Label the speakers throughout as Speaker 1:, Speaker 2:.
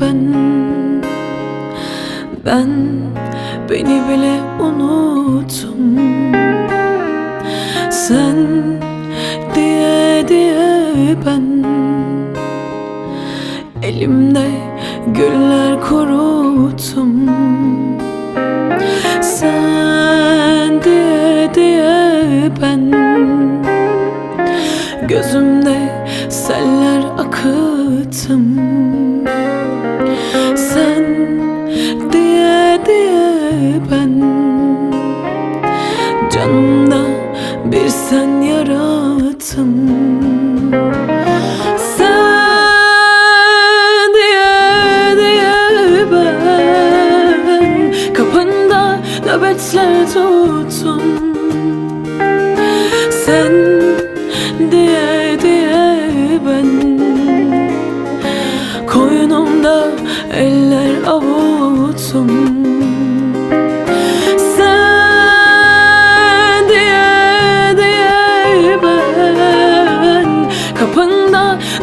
Speaker 1: ben. Ben beni bile unuttum. Sen diye diye ben. Elimde güller kuruttum. Sen diye sen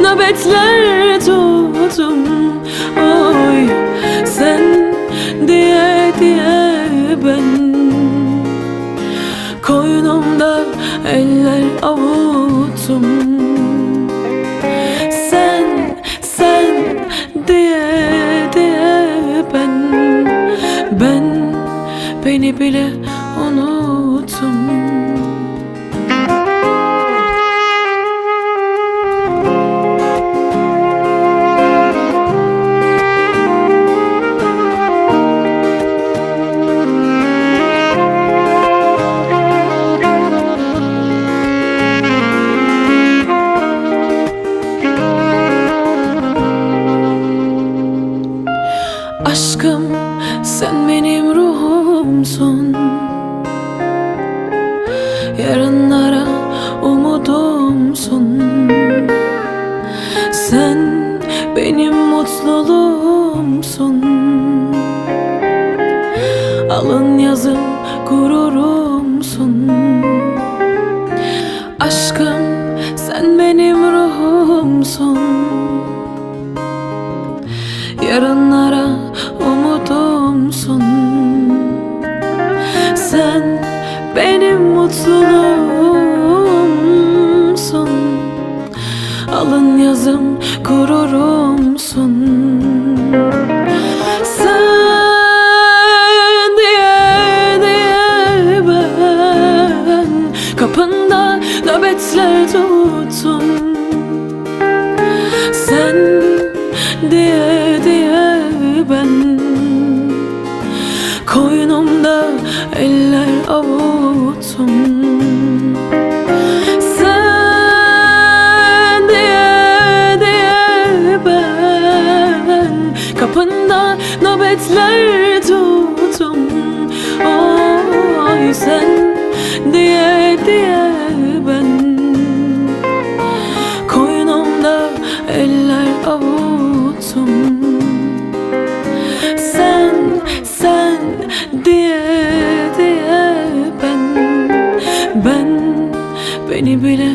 Speaker 1: nöbetler tuttum. Oy sen diye diye ben. Koynumda eller avuttum Aşkım sen benim ruhumsun. Yarınlara umudumsun. Sen benim mutluluğumsun. Alın yazım gururumsun. Aşkım sen benim ruhumsun. Yarınlara Alın yazım gururumsun. Sen diye diye ben Kapında nöbetler tuttum nöbetler tuttum. Oy sen diye diye ben. Koynumda eller avuttum. Sen, sen diye diye ben. Ben beni bile